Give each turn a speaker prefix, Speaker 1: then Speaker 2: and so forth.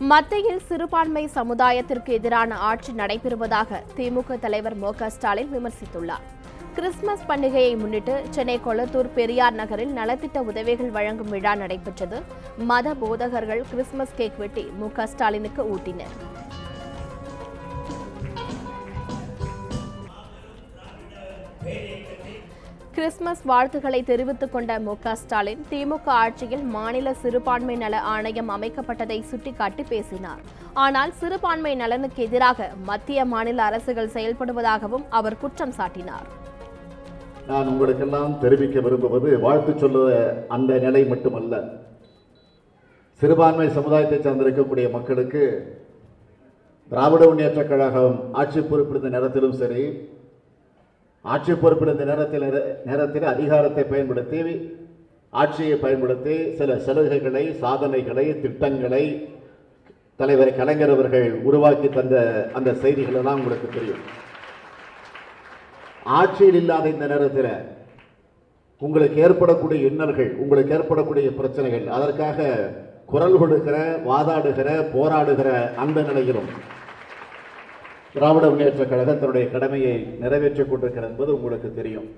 Speaker 1: மத்தியில் சிறுபான்மை சமுதாயத்திற்கு எதிரான ஆட்சி நடைபெறுவதாக திமுக தலைவர் மு க ஸ்டாலின் விமர்சித்துள்ளார். கிறிஸ்துமஸ் பண்டிகையை முன்னிட்டு சென்னை கொளத்தூர் பெரியார் நகரில் நலத்திட்ட உதவிகள் வழங்கும் விழா நடைபெற்றது. மத போதகர்கள் கிறிஸ்துமஸ் கேக் வெட்டி மு க ஸ்டாலினுக்கு ஊட்டினர். கிறிஸ்துமஸ் வாழ்த்துக்களை தெரிவித்துக் கொண்ட மு ஸ்டாலின் திமுக ஆட்சியில் மாநில சிறுபான்மை நல ஆணையம் அமைக்கப்பட்டதை சுட்டிக்காட்டி பேசினார். ஆனால் சிறுபான்மை நலனுக்கு எதிராக மத்திய மாநில அரசுகள் செயல்படுவதாகவும் அவர் குற்றம் சாட்டினார்.
Speaker 2: நான் உங்களுக்கெல்லாம் தெரிவிக்க விரும்புவது வாழ்த்து சொல்ல அந்த நிலை மட்டுமல்ல. சிறுபான்மை சமுதாயத்தை சார்ந்திருக்கக்கூடிய மக்களுக்கு திராவிட முன்னேற்றக் கழகம் ஆட்சி பொறுப்பிருந்த நேரத்திலும் சரி ஆட்சி பொறுப்பிருந்த நேரத்தில் நேரத்தில் அதிகாரத்தை பயன்படுத்தி ஆட்சியை பயன்படுத்தி சில சலுகைகளை சாதனைகளை திட்டங்களை தலைவர் கலைஞர் அவர்கள் உருவாக்கி தந்த அந்த செய்திகள் எல்லாம் உங்களுக்கு தெரியும். ஆட்சியில் இல்லாத இந்த நேரத்தில் உங்களுக்கு ஏற்படக்கூடிய இன்னல்கள் உங்களுக்கு ஏற்படக்கூடிய பிரச்சனைகள் அதற்காக குரல் கொடுக்கிற வாதாடுகிற போராடுகிற அந்த நிலையிலும் திராவிட முன்னேற்ற கழகம் தன்னுடைய கடமையை நிறைவேற்றிக் கொண்டிருக்கிறது என்பது உங்களுக்கு தெரியும்.